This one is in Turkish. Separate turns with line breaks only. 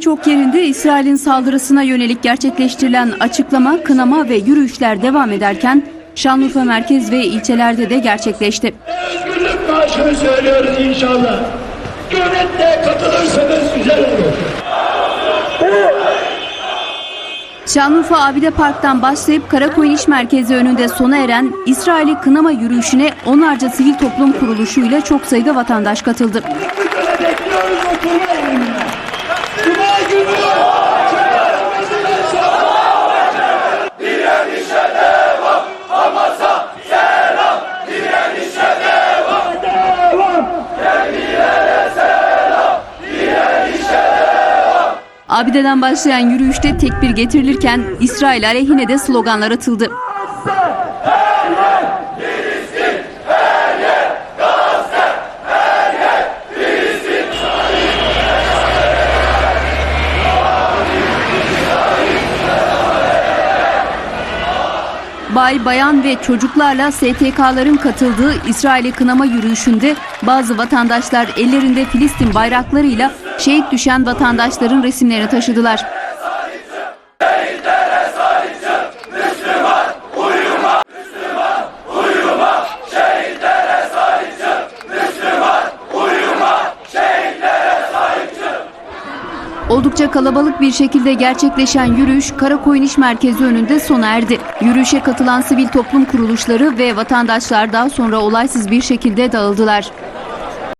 birçok yerinde İsrail'in saldırısına yönelik gerçekleştirilen açıklama, kınama ve yürüyüşler devam ederken Şanlıurfa merkez ve ilçelerde de gerçekleşti.
Özgürlük maaşını söylüyoruz inşallah. Gönütle katılırsanız güzel olur.
Şanlıurfa Abide Park'tan başlayıp Karakoyun İş Merkezi önünde sona eren İsrail'i kınama yürüyüşüne onlarca sivil toplum kuruluşuyla çok sayıda vatandaş katıldı. Abide'den başlayan yürüyüşte tekbir getirilirken İsrail aleyhine de sloganlar atıldı. Bay, bayan ve çocuklarla STK'ların katıldığı İsrail'i kınama yürüyüşünde bazı vatandaşlar ellerinde Filistin bayraklarıyla şehit düşen vatandaşların resimlerini taşıdılar. Oldukça kalabalık bir şekilde gerçekleşen yürüyüş Karakoyun İş Merkezi önünde sona erdi. Yürüyüşe katılan sivil toplum kuruluşları ve vatandaşlar daha sonra olaysız bir şekilde dağıldılar.